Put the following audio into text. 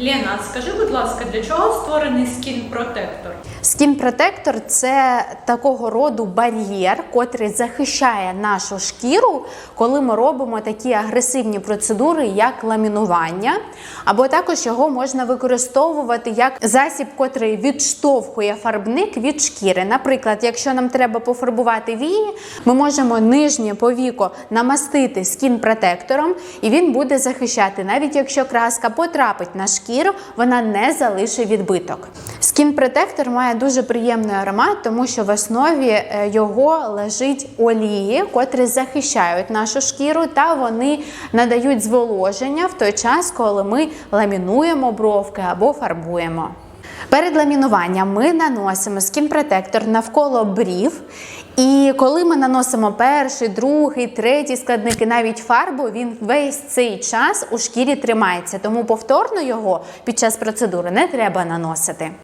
Лена, скажи, будь ласка, для чого створений скін протектор? Скін протектор це такого роду бар'єр, котрий захищає нашу шкіру, коли ми робимо такі агресивні процедури, як ламінування, або також його можна використовувати як засіб, котрий відштовхує фарбник від шкіри. Наприклад, якщо нам треба пофарбувати вії, ми можемо нижнє повіко намастити скін протектором, і він буде захищати, навіть якщо краска потрапить на шкіру, вона не залишить відбиток. Skin Protector має дуже приємний аромат, тому що в основі е, його лежить олії, котрі захищають нашу шкіру, та вони надають зволоження в той час, коли ми ламінуємо бровки або фарбуємо. Перед ламінуванням ми наносимо скін-протектор навколо брів. І коли ми наносимо перший, другий, третій складники, навіть фарбу, він весь цей час у шкірі тримається. Тому повторно його під час процедури не треба наносити.